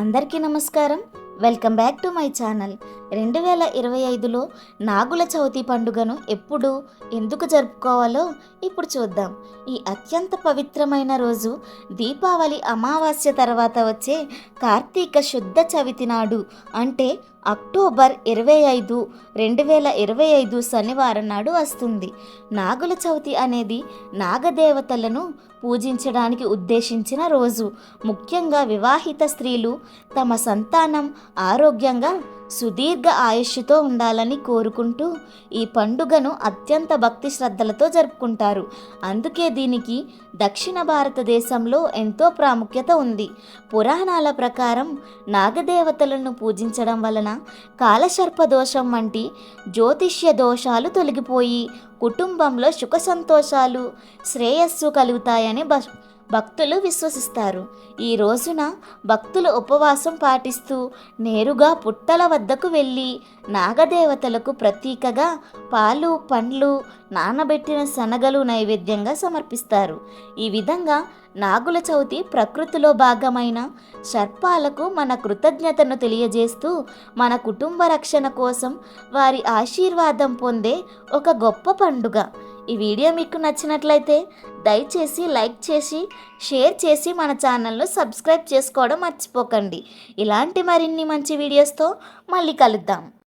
అందరికీ నమస్కారం. Welcome back to my channel. రెండు వేల ఇరవై ఐదులో నాగుల చవితి పండుగను ఎప్పుడు ఎందుకు జరుపుకోవాలో ఇప్పుడు చూద్దాం. ఈ అత్యంత పవిత్రమైన రోజు దీపావళి అమావాస్య తర్వాత వచ్చే కార్తీక శుద్ధ చవితి నాడు అంటే అక్టోబర్ ఇరవై ఐదు రెండు వేల ఇరవై ఐదు శనివారం నాడు వస్తుంది. నాగుల చవితి అనేది నాగదేవతలను పూజించడానికి ఉద్దేశించిన రోజు. ముఖ్యంగా వివాహిత స్త్రీలు తమ సంతానం ఆరోగ్యంగా సుదీర్ఘ ఆయుష్తో ఉండాలని కోరుకుంటూ ఈ పండుగను అత్యంత భక్తి శ్రద్ధలతో జరుపుకుంటారు. అందుకే దీనికి దక్షిణ భారతదేశంలో ఎంతో ప్రాముఖ్యత ఉంది. పురాణాల ప్రకారం నాగదేవతలను పూజించడం వలన కాలసర్ప దోషం వంటి జ్యోతిష్య దోషాలు తొలగిపోయి కుటుంబంలో సుఖ సంతోషాలు శ్రేయస్సు కలుగుతాయని భ భక్తులు విశ్వసిస్తారు. ఈ రోజున భక్తులు ఉపవాసం పాటిస్తూ నేరుగా పుట్టల వద్దకు వెళ్ళి నాగదేవతలకు ప్రతీకగా పాలు పండ్లు నానబెట్టిన శనగలు నైవేద్యంగా సమర్పిస్తారు. ఈ విధంగా నాగుల చవితి ప్రకృతిలో భాగమైన సర్పాలకు మన కృతజ్ఞతను తెలియజేస్తూ మన కుటుంబ రక్షణ కోసం వారి ఆశీర్వాదం పొందే ఒక గొప్ప పండుగ. ఈ వీడియో మీకు నచ్చినట్లయితే దయచేసి లైక్ చేసి షేర్ చేసి మన ఛానల్ను సబ్స్క్రైబ్ చేసుకోవడం మర్చిపోకండి. ఇలాంటి మరిన్ని మంచి వీడియోస్తో మళ్ళీ కలుద్దాం.